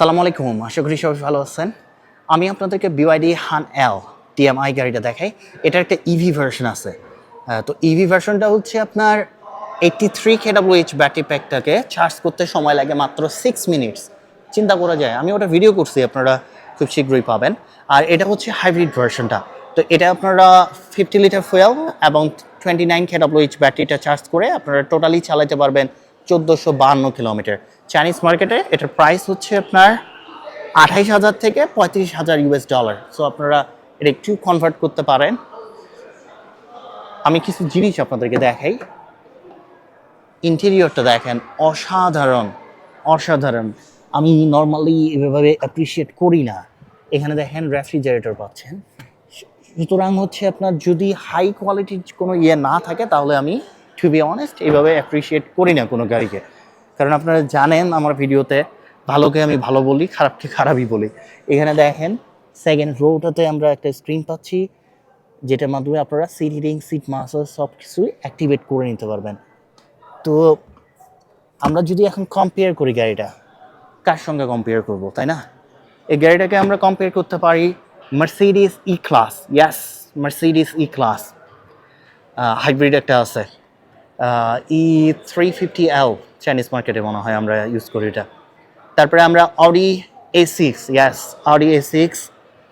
আসসালামু আলাইকুম। আশা করি সবাই ভালো আছেন। আমি আপনাদেরকে বিওয়াইডি হান এল টিএমআই গাড়িটা দেখাই। এটার একটা ইভি ভার্সন আছে। তো ইভি ভার্সনটা হচ্ছে আপনার এইটটি থ্রি কেডাব্লিউএইচ ব্যাটারি প্যাকটাকে চার্জ করতে সময় লাগে মাত্র সিক্স মিনিটস চিন্তা করা যায়। আমি ওটা ভিডিও করছি, আপনারা খুব শীঘ্রই পাবেন। আর এটা হচ্ছে হাইব্রিড ভার্সনটা তো এটা আপনারা ফিফটি লিটার ফুয়েল এবং টোয়েন্টি নাইন কেডাব্লিউএইচ ব্যাটারিটা চার্জ করে আপনারা টোটালি চালাতে পারবেন চোদ্দোশো বাহান্ন কিলোমিটার। চাইনিজ মার্কেটে এটার প্রাইস হচ্ছে আপনার আঠাইশ হাজার থেকে পঁয়ত্রিশ হাজার ইউএস ডলার সো আপনারা এটা একটু কনভার্ট করতে পারেন। আমি কিছু জিনিস আপনাদেরকে দেখাই। ইন্টেরিয়রটা দেখেন, অসাধারণ অসাধারণ। আমি নর্মালি এভাবে অ্যাপ্রিসিয়েট করি না। এখানে দেখেন রেফ্রিজারেটর পাচ্ছেন। সুতরাং হচ্ছে আপনার যদি হাই কোয়ালিটির কোনো ইয়ে না থাকে, তাহলে আমি টু বি অনেস্ট এইভাবে অ্যাপ্রিসিয়েট করি না কোনো গাড়িকে। কারণ আপনারা জানেন আমার ভিডিওতে, ভালোকে আমি ভালো বলি, খারাপকে খারাপই বলি। এখানে দেখেন সেকেন্ড রোটাতে আমরা একটা স্ক্রিন পাচ্ছি, যেটার মাধ্যমে আপনারা সিট হিটিং সিট মাসাজ সব কিছুই অ্যাক্টিভেট করে নিতে পারবেন। তো আমরা যদি এখন কম্পেয়ার করি গাড়িটা, কার সঙ্গে কম্পেয়ার করব, তাই না? এই গাড়িটাকে আমরা কম্পেয়ার করতে পারি Mercedes E class yes Mercedes E class hybrid একটা আছে। E three fifty L Chinese মার্কেটে মনে হয় আমরা ইউজ করি এটা। তারপরে আমরা Audi A six yes Audi A six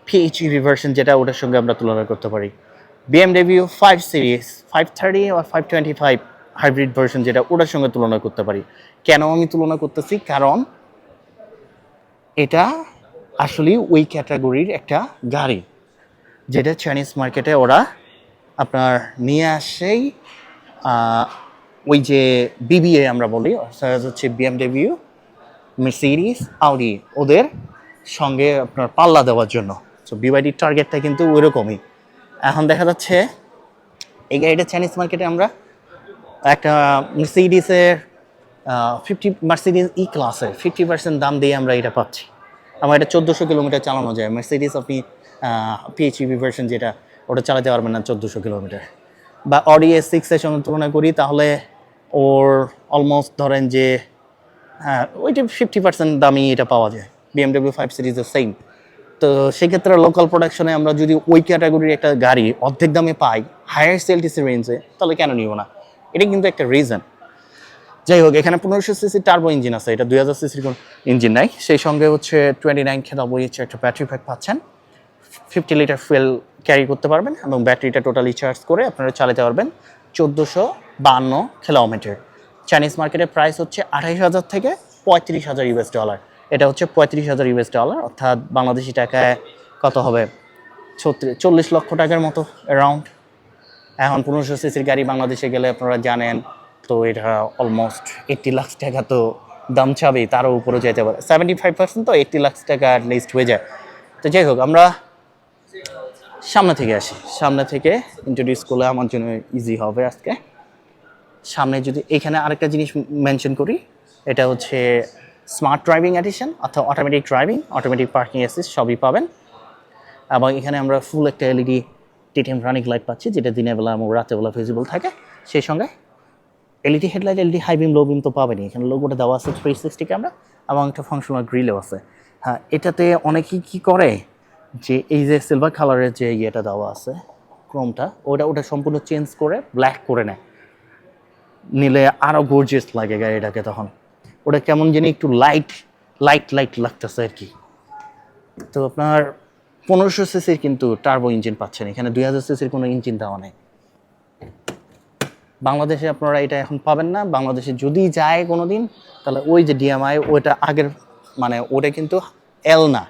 PHEV version যেটা ওটার সঙ্গে আমরা তুলনা করতে পারি। BMW five series five thirty আর five twenty five hybrid version যেটা ওটার সঙ্গে তুলনা করতে পারি। কেন আমি তুলনা করতেছি? কারণ এটা আসলে ওই ক্যাটাগরির একটা গাড়ি, যেটা চাইনিজ মার্কেটে ওরা আপনার নিয়ে আসেই ওই যে বিবিএ আমরা বলি, অর্থাৎ হচ্ছে বিএমডব্লিউ মেসিরিস আউডি ওদের সঙ্গে আপনার পাল্লা দেওয়ার জন্য। তো বিওয়াইডির টার্গেটটা কিন্তু ওইরকমই। এখন দেখা যাচ্ছে, এই গাড়িটা চাইনিজ মার্কেটে আমরা একটা মেসিডিসের ফিফটি মার্সিডিস ই ক্লাসের ফিফটি পার্সেন্ট দাম দিয়ে আমরা এটা পাচ্ছি। আমার এটা চোদ্দোশো কিলোমিটার চালানো যায়। মার্সিডিস আপনি পিএইচইভি ভার্সন যেটা, ওটা চালাতে পারবেন না চোদ্দোশো কিলোমিটার। বা অডি এস সিক্সের সঙ্গে তুলনা করি, তাহলে ওর অলমোস্ট ধরেন যে হ্যাঁ ওইটা ফিফটি পার্সেন্ট দামই এটা পাওয়া যায়। বিএমডব্লিউ ফাইভ সিরিজের সেম তো সেক্ষেত্রে লোকাল প্রোডাকশনে আমরা যদি ওই ক্যাটাগরির একটা গাড়ি অর্ধেক দামে পাই হায়ার সেলটিসি রেঞ্জে তাহলে কেন নিব না? এটা কিন্তু একটা রিজন যাই হোক, এখানে পনেরোশো সিসি টার্বো ইঞ্জিন আছে, এটা দুই হাজার সিসির কোনো ইঞ্জিন নাই। সেই সঙ্গে হচ্ছে টোয়েন্টি নাইন খেলাবো হচ্ছে একটা ব্যাটারি প্যাক পাচ্ছেন ফিফটি লিটার ফুয়েল ক্যারি করতে পারবেন এবং ব্যাটারিটা টোটালি চার্জ করে আপনারা চালাতে পারবেন চোদ্দোশো বান্ন কিলোমিটার চাইনিজ মার্কেটের প্রাইস হচ্ছে আঠাইশ হাজার থেকে পঁয়ত্রিশ হাজার ইউএস ডলার এটা হচ্ছে পঁয়ত্রিশ হাজার ইউএস ডলার অর্থাৎ বাংলাদেশি টাকায় কত হবে? ছত্রিশ, চল্লিশ লক্ষ টাকার মতো অ্যারাউন্ড এখন পনেরোশো সিসির গাড়ি বাংলাদেশে গেলে আপনারা জানেন, তো এটা অলমোস্ট এইট্টি লাখ টাকা তো দাম চাবেই, তারও উপরে যেতে পারে। সেভেন্টি ফাইভ পার্সেন্ট তো এইট্টি লাখ টাকা অ্যাটলিস্ট হয়ে যায়। তো যাই হোক, আমরা সামনে থেকে আসি। সামনে থেকে ইন্ট্রোডিউস করলে আমার জন্য ইজি হবে আজকে। সামনে যদি এখানে আরেকটা জিনিস মেনশন করি, এটা হচ্ছে স্মার্ট ড্রাইভিং অ্যাডিশন অর্থাৎ automatic driving automatic parking assist সবই পাবেন। এবং এখানে আমরা ফুল একটা এলইডি টিটিএম রানিং লাইট পাচ্ছি, যেটা দিনের বেলা এবং রাতের বেলা ভিজিবল থাকে। সেই সঙ্গে LED headlight LED high beam low beam তো পাবেনই। এখানে লোগোটা দেওয়া আছে থ্রি সিক্সটি ক্যামেরা এবং একটা ফাংশনাল গ্রিলও আছে। হ্যাঁ এটাতে অনেকেই কী করে? যে এই যে সিলভার কালারের যে ইয়েটা দেওয়া আছে, ক্রোমটা, ওটা ওটা সম্পূর্ণ চেঞ্জ করে ব্ল্যাক করে নেয়। নিলে আরও গর্জিয়াস লাগে গাড়িটাকে তখন। ওটা কেমন জানি একটু লাইট লাইট লাইট লাগতেছে আর কি। তো আপনার পনেরোশো সিসির কিন্তু টার্বো ইঞ্জিন পাচ্ছেন। এখানে দুই হাজার সিসির কোনো ইঞ্জিন দেওয়া নেই। বাংলাদেশে আপনারা এটা এখন পাবেন না। বাংলাদেশে যদি যায় কোনো দিন তাহলে ওই যে ডিএমআই ওইটা আগের মানে ওটা কিন্তু এল না।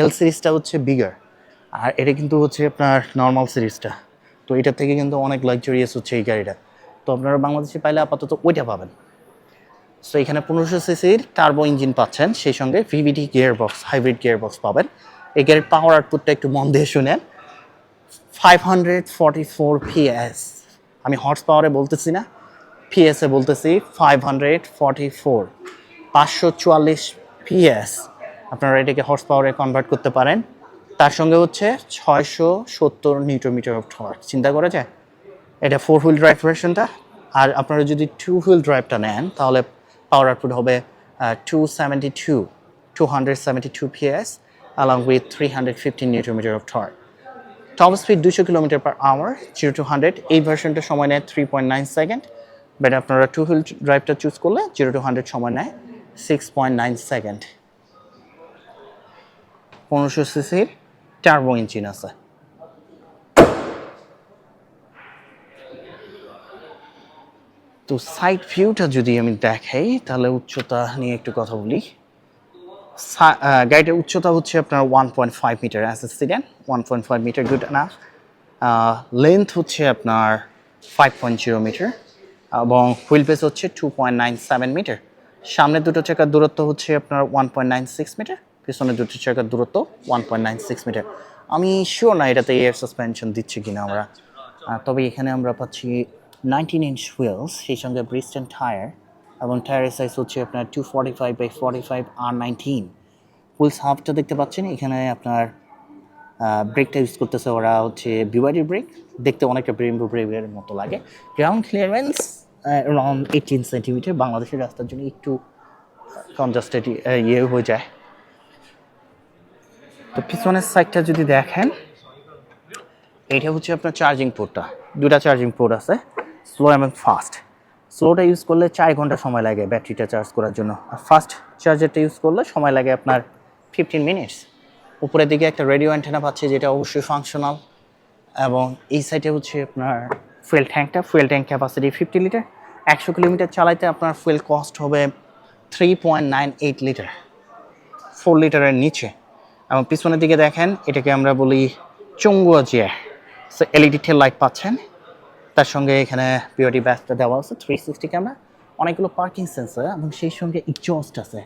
এল সিরিজটা হচ্ছে বিগার আর এটা কিন্তু হচ্ছে আপনার নর্মাল সিরিজটা তো এটার থেকে কিন্তু অনেক লাক্সারিয়াস হচ্ছে এই গাড়িটা। তো আপনারা বাংলাদেশে পাইলে আপাতত ওইটা পাবেন। সো এখানে পনেরোশো সিসির টার্বো ইঞ্জিন পাচ্ছেন, সেই সঙ্গে VVD gear box hybrid gear box পাবেন। এই গাড়ির পাওয়ার আউটপুটটা একটু মন দিয়ে শুনেন। ফাইভ হান্ড্রেড ফর্টি ফোর আমি হর্স পাওয়ারে বলতেছি না পিএসে বলতেছি ফাইভ হান্ড্রেড ফর্টি ফোর পাঁচশো চুয়াল্লিশ আপনারা এটাকে হর্স পাওয়ারে কনভার্ট করতে পারেন। তার সঙ্গে হচ্ছে ছয়শো সত্তর নিউটোমিটার অফ টর্ক চিন্তা করা যায়? এটা ফোর হুইল ড্রাইভ ভার্সনটা আর আপনারা যদি টু হুইল ড্রাইভটা নেন, তাহলে পাওয়ার আউটপুট হবে two seventy two 272 PS along with 315 Newton meter of torque. Top speed দুশো kilometre per hour zero to hundred এই ভার্সনটা সময় নেয় three point nine second but আপনারা টু হুইল ড্রাইভটা চুজ করলে জিরো টু হান্ড্রেড সময় নেয় সিক্স পয়েন্ট নাইন সেকেন্ড পনেরোশো সিসির টার্বো ইঞ্জিন আছে। তো সাইড ভিউটা যদি আমি দেখাই, তাহলে উচ্চতা নিয়ে একটু কথা বলি। গাড়িটার উচ্চতা হচ্ছে আপনার one point five metre as sedan one point five metre good না লেন্থ হচ্ছে আপনার ফাইভ পয়েন্ট জিরো মিটার এবং হুইল বেস হচ্ছে two point nine seven metre সামনের দুটো চাকার দূরত্ব হচ্ছে আপনার one point nine six metre পিছনের দুটো চাকার দূরত্ব one point nine six metre আমি শিওর না এটাতে এয়ার সাসপেনশন দিচ্ছে কিনা আমরা। তবে এখানে আমরা পাচ্ছি নাইনটিন ইঞ্চ হুইলস সেই সঙ্গে ব্রিস্টেন টায়ার এবং টায়ারের সাইজ হচ্ছে আপনার two forty five by forty five R nineteen wheels হাফটা দেখতে পাচ্ছেন, এখানে আপনার ব্রেকটা ইউজ করতেছে ওরা হচ্ছে বিওয়াইডি ব্রেক দেখতে অনেকটা ব্রেম্বো ব্রেকের মতো লাগে। Ground clearance around eighteen centimetre বাংলাদেশের রাস্তার জন্য একটু কনজাস্টেড ইয়ে হয়ে যায়। তো পিছনের সাইডটা যদি দেখেন এটা হচ্ছে আপনার চার্জিং পোর্টটা দুটা চার্জিং পোর্ট আছে স্লো এবং ফাস্ট স্লোটা ইউজ করলে চার ঘণ্টা সময় লাগে ব্যাটারিটা চার্জ করার জন্য। আর ফাস্ট চার্জারটা ইউজ করলে সময় লাগে আপনার ফিফটিন মিনিটস উপরের দিকে একটা রেডিও অ্যান্টেনা পাচ্ছে, যেটা অবশ্যই ফাংশনাল এবং এই সাইডে হচ্ছে আপনার fuel ট্যাঙ্কটা fuel tank capacity fifty litre একশো কিলোমিটার চালাইতে আপনার ফুয়েল কস্ট হবে three point nine eight litre four লিটারের নিচে। এবং পিছনের দিকে দেখেন, এটাকে আমরা বলি চঙ্গুয়া জিয়া। সো এলইডি টেল লাইট পাচ্ছেন। তার সঙ্গে এখানে পিওটি ব্যাসটা দেওয়া আছে থ্রি সিক্সটি ক্যামেরা অনেকগুলো পার্কিং সেন্সার এবং সেই সঙ্গে এক্সস্ট আছে।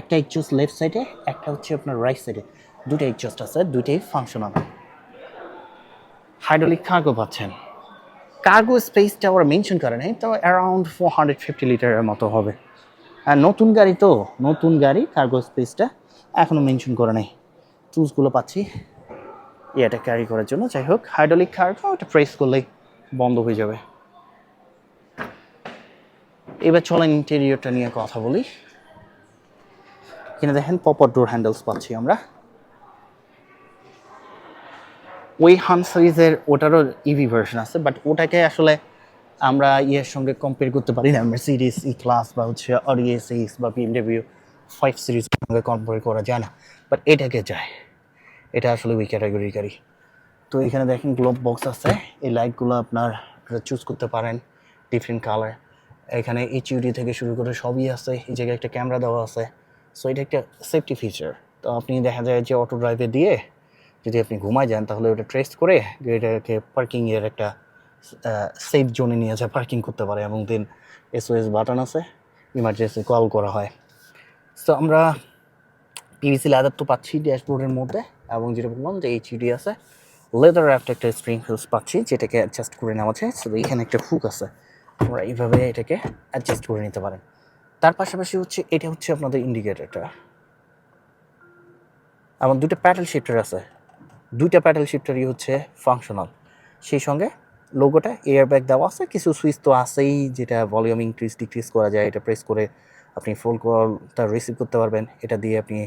একটা এক্সস্ট লেফট সাইডে একটা হচ্ছে আপনার রাইট সাইডে দুটো এক্সস্ট আছে, দুইটাই ফাংশনাল হাইড্রোলিক কার্গো পাচ্ছেন। কার্গো স্পেসটা ওরা মেনশন করে নাই, তো অ্যারাউন্ড ফোর হান্ড্রেড ফিফটি লিটারের মতো হবে। আর নতুন গাড়ি তো, নতুন গাড়ি কার্গো স্পেসটা এখনও মেনশন করে নাই। টুলসগুলো পাচ্ছি। এটা ক্যারি করার জন্য। যাই হোক হাইড্রোলিক কার্গো ওটা প্রেস করলেই বন্ধ হয়ে যাবে। এবার চলেন ইন্টেরিয়রটা নিয়ে কথা বলি। এখানে দেখেন পপার ডোর হ্যান্ডেলস পাচ্ছি আমরা। ওই হান সিরিজের ওটারও ইভি ভার্সন আছে বাট ওটাকে আসলে আমরা ইয়ের সঙ্গে কম্পেয়ার করতে পারি না। মেসিডিস ই ক্লাস বা হচ্ছে অডিএ সিক্স বা বিএমডব্লিউ ফাইভ সিরিজ সঙ্গে কম্পেয়ার করা যায় না। বাট এটাকে যায়। এটা আসলে ওই ক্যাটাগরির গাড়ি। তো এখানে দেখেন গ্লোব বক্স আছে। এই লাইটগুলো আপনার চুজ করতে পারেন ডিফারেন্ট কালার এখানে এইচইউডি থেকে শুরু করে সবই আছে। এই জায়গায় একটা ক্যামেরা দেওয়া আছে। সো এটা একটা সেফটি ফিচার তো আপনি দেখা যায় যে অটো ড্রাইভে দিয়ে যদি আপনি ঘুমায় যান, তাহলে ওটা ট্রেস করে এটাকে পার্কিংয়ের একটা সেফ জোনে নিয়ে যায় পার্কিং করতে পারে। এবং দেন এসওএস বাটন আছে। ইমার্জেন্সি কল করা হয়। সো আমরা পিভিসি লেদার তো পাচ্ছি ড্যাশবোর্ডের মধ্যে। এবং যেটা বললাম যে এইচইডি আছে লেদার র্যাপটা একটা স্প্রিং হিলস পাচ্ছি, যেটাকে অ্যাডজাস্ট করে নেওয়া যায়। সো এখানে একটা হুক আছে। আমরা এইভাবে এটাকে অ্যাডজাস্ট করে নিতে পারেন। তার পাশাপাশি হচ্ছে, এটা হচ্ছে আপনাদের ইন্ডিকেটরটা এবং দুটো প্যাডেল শিফটার আছে। দুইটা প্যাডেল শিফটারই হচ্ছে ফাংশনাল সেই সঙ্গে লোগোটা এয়ার ব্যাগ দেওয়া আছে। কিছু সুইচ তো আছেই, যেটা ভলিউম ইনক্রিজ ডিক্রিজ করা যায়। এটা প্রেস করে আপনি ফোন কলটা রিসিভ করতে পারবেন। এটা দিয়ে আপনি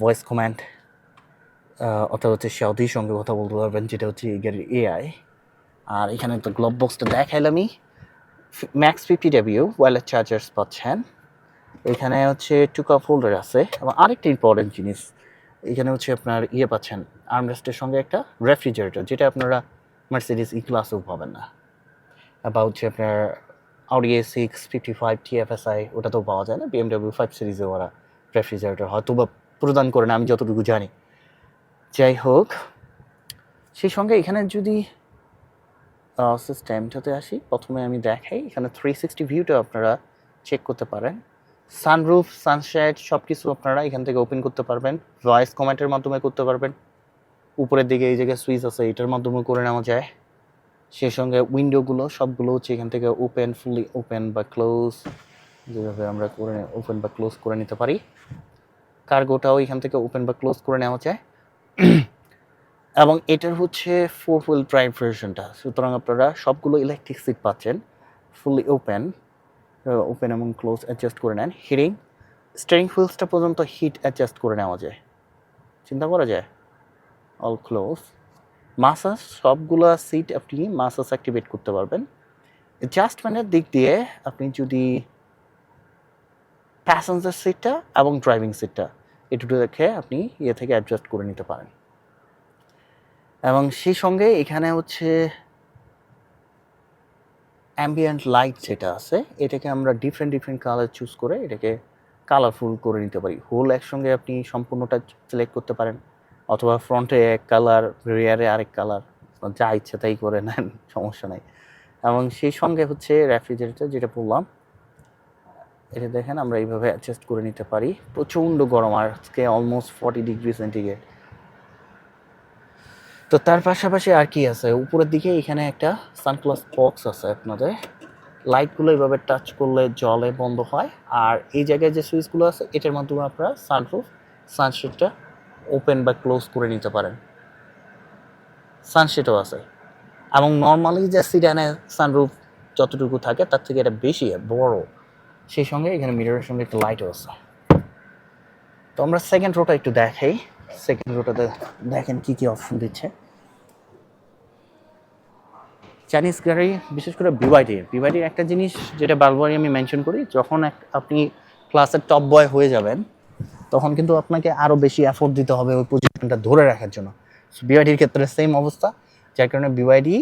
ভয়েস কমান্ড অর্থাৎ হচ্ছে সাউদির সঙ্গে কথা বলতে পারবেন, যেটা হচ্ছে এই গাড়ির এআই আর এখানে তো গ্লোব বক্সটা দেখাইলামই max fifty W wireless chargers পাচ্ছেন। এখানে হচ্ছে টু কাপ হোল্ডার আছে, এবং আরেকটা ইম্পর্টেন্ট জিনিস, এখানে হচ্ছে আপনার ইয়ে পাচ্ছেন আর্মরেস্টের সঙ্গে একটা রেফ্রিজারেটর যেটা আপনারা মার্সিডিস ই ক্লাসেও পাবেন না। বা হচ্ছে আপনার Audi A six fifty five TFSI ওটা তো পাওয়া যায় না। বিএমডাব্লিউ ফাইভ সিরিজে ওরা রেফ্রিজারেটর হয়তো বা প্রদান করে না, আমি যতটুকু জানি। যাই হোক, সেই সঙ্গে এখানে যদি সিস্টেমটাতে আসি, প্রথমে আমি দেখাই, এখানে থ্রি সিক্সটি ভিউটা আপনারা চেক করতে পারেন। সানরুফ সানশেড সব কিছু আপনারা এখান থেকে ওপেন করতে পারবেন ভয়েস কমেন্টের মাধ্যমে করতে পারবেন। উপরের দিকে এই জায়গায় সুইচ আছে, এটার মাধ্যমে করে নেওয়া যায়। সেই সঙ্গে উইন্ডোগুলো সবগুলো হচ্ছে এখান থেকে ওপেন ফুলি ওপেন বা ক্লোজ যেভাবে আমরা করে ওপেন বা ক্লোজ করে নিতে পারি। কার্গোটাও এখান থেকে ওপেন বা ক্লোজ করে নেওয়া যায়। এবং এটার হচ্ছে ফোর হুইল ড্রাইভ ভার্সনটা সুতরাং আপনারা সবগুলো ইলেকট্রিক সিট পাচ্ছেন ফুলি ওপেন ওপেন এবং ক্লোজ অ্যাডজাস্ট করে নেন। হিরিং স্টিয়ারিং হুইলসটা পর্যন্ত হিট অ্যাডজাস্ট করে নেওয়া যায়। চিন্তা করা যায়? অল ক্লোজ মাসাজ সবগুলো সিট আপনি মাসাজ অ্যাক্টিভেট করতে পারবেন। অ্যাডজাস্টমেন্টের দিক দিয়ে আপনি যদি প্যাসেঞ্জার সিটটা এবং ড্রাইভিং সিটটা দুটো দেখে আপনি ইয়ে থেকে অ্যাডজাস্ট করে নিতে পারেন। এবং সেই সঙ্গে এখানে হচ্ছে অ্যাম্বিয়েন্ট লাইট যেটা আছে, এটাকে আমরা ডিফারেন্ট ডিফারেন্ট কালার চুজ করে এটাকে কালারফুল করে নিতে পারি। হোল একসঙ্গে আপনি সম্পূর্ণটা সিলেক্ট করতে পারেন। অথবা ফ্রন্টে এক কালার রেয়ারে আরেক কালার যা ইচ্ছে তাই করে নেন, সমস্যা নাই। এবং সেই সঙ্গে হচ্ছে রেফ্রিজারেটর যেটা বললাম এটা দেখেন, আমরা এইভাবে অ্যাডজাস্ট করে নিতে পারি। প্রচণ্ড গরম আজকে অলমোস্ট ফর্টি ডিগ্রি সেন্টিগ্রেড তো তার পাশাপাশি আর কি আছে? উপরের দিকে এখানে একটা সানগ্লাস বক্স আছে আপনাদের। লাইটগুলো এইভাবে টাচ করলে জলে বন্ধ হয়। আর এই জায়গায় যে সুইচগুলো আছে, এটার মাধ্যমে আপনারা সানরুফ সানশেডটা ওপেন বা ক্লোজ করে নিতে পারেন। সানশেডও আছে। এবং নর্মালি যে সিডানে সানরুফ যতটুকু থাকে, তার থেকে এটা বেশি, বড়। সেই সঙ্গে এখানে মিররের সঙ্গে একটা লাইটও আছে। তো আমরা সেকেন্ড রোটা একটু দেখাই। সেকেন্ড রোটাতে দেখেন কি কি অপশন দিচ্ছে। চাইনিজ গাড়ি বিশেষ করে বিওয়াইডি বিওয়াইডির একটা জিনিস যেটা বারবারই আমি মেনশন করি, যখন আপনি ক্লাসের টপ বয় হয়ে যাবেন, তখন কিন্তু আপনাকে আরও বেশি এফোর্ট দিতে হবে ওই পজিশনটা ধরে রাখার জন্য। বিওয়াইডির ক্ষেত্রে সেম অবস্থা। যার কারণে বিওয়াইডি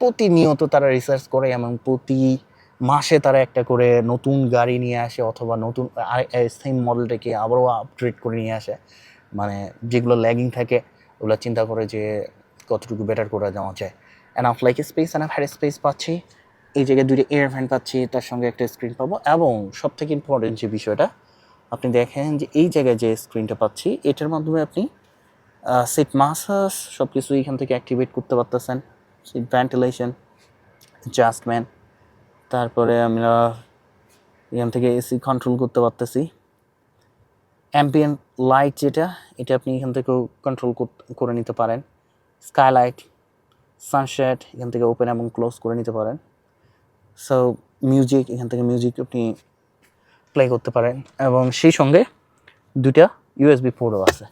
প্রতিনিয়ত তারা রিসার্চ করে এবং প্রতি মাসে তারা একটা করে নতুন গাড়ি নিয়ে আসে অথবা নতুন সেম মডেলটাকে আবারও আপগ্রেড করে নিয়ে আসে। মানে যেগুলো ল্যাগিং থাকে, ওগুলো চিন্তা করে যে কতটুকু বেটার করে যাওয়া যায়। And of like space and high space পাচ্ছি। এই জায়গায় দুইটা এয়ার ফ্যান পাচ্ছি, তার সঙ্গে একটা স্ক্রিন পাবো। এবং সব থেকে ইম্পর্টেন্ট যে বিষয়টা, আপনি দেখেন যে এই জায়গায় যে স্ক্রিনটা পাচ্ছি, এটার মাধ্যমে আপনি সিট মাসাজ সব কিছু এখান থেকে অ্যাক্টিভেট করতে পারতেছেন। সিট ভেন্টিলেশন অ্যাডজাস্টমেন্ট তারপরে আমরা এখান থেকে এসি কন্ট্রোল করতে পারতেছি। অ্যাম্বিয়েন্ট লাইট যেটা, এটা আপনি এখান থেকেও কন্ট্রোল করে নিতে পারেন। স্কাইলাইট সানশেড এখান থেকে ওপেন এবং ক্লোজ করে নিতে পারেন। সো মিউজিক এখান থেকে মিউজিক আপনি প্লে করতে পারেন। এবং সেই সঙ্গে দুটা ইউএসবি পোর্টও আছে।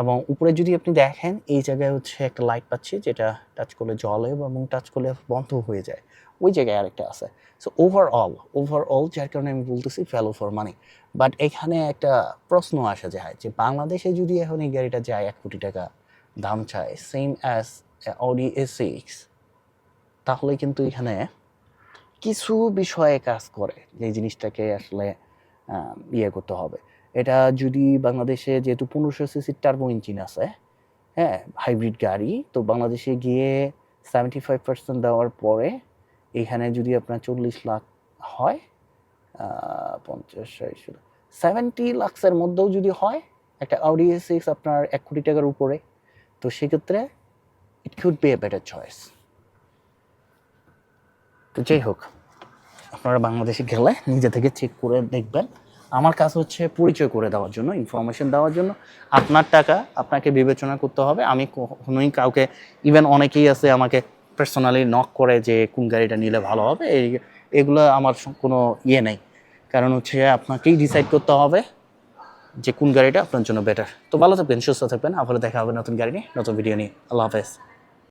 এবং উপরে যদি আপনি দেখেন, এই জায়গায় হচ্ছে একটা লাইট পাচ্ছি যেটা টাচ করলে জলে এবং টাচ করলে বন্ধ হয়ে যায়। ওই জায়গায় আরেকটা আছে। সো ওভারঅল ওভারঅল যার কারণে আমি বলতেছি ভ্যালু ফর মানি বাট এখানে একটা প্রশ্ন আসা যায় যে বাংলাদেশে যদি এখন এই গাড়িটা যায় এক কোটি টাকা দাম চায় same as Audi A six তাহলে কিন্তু এখানে কিছু বিষয়ে কাজ করে। যে জিনিসটাকে আসলে ইয়ে করতে হবে। এটা যদি বাংলাদেশে যেহেতু পনেরোশো সিসির টার্বো ইঞ্জিন আছে হ্যাঁ হাইব্রিড গাড়ি, তো বাংলাদেশে গিয়ে সেভেন্টি ফাইভ পার্সেন্ট দেওয়ার পরে এখানে যদি আপনার চল্লিশ লাখ হয় পঞ্চাশ সেভেন্টি লাক্সের মধ্যেও যদি হয়, একটা আউডি আপনার এক কোটি টাকার উপরে, তো সেক্ষেত্রে it could be a better choice তো যাই হোক, আপনারা বাংলাদেশে গেলে নিজে থেকে চেক করে দেখবেন। আমার কাজ হচ্ছে পরিচয় করে দেওয়ার জন্য ইনফরমেশন দেওয়ার জন্য। আপনার টাকা আপনাকে বিবেচনা করতে হবে। আমি কখনোই কাউকে ইভেন অনেকেই আছে আমাকে পার্সোনালি নক করে যে কোন গাড়িটা নিলে ভালো হবে। এই, এগুলো আমার কোনো ইয়ে নেই। কারণ হচ্ছে আপনাকেই ডিসাইড করতে হবে যে কোন গাড়িটা আপনার জন্য বেটার তো ভালো থাকবেন, সুস্থ থাকবেন। আবার দেখা হবে নতুন গাড়ি নিয়ে, নতুন ভিডিও নিয়ে। আল্লাহ হাফেজ।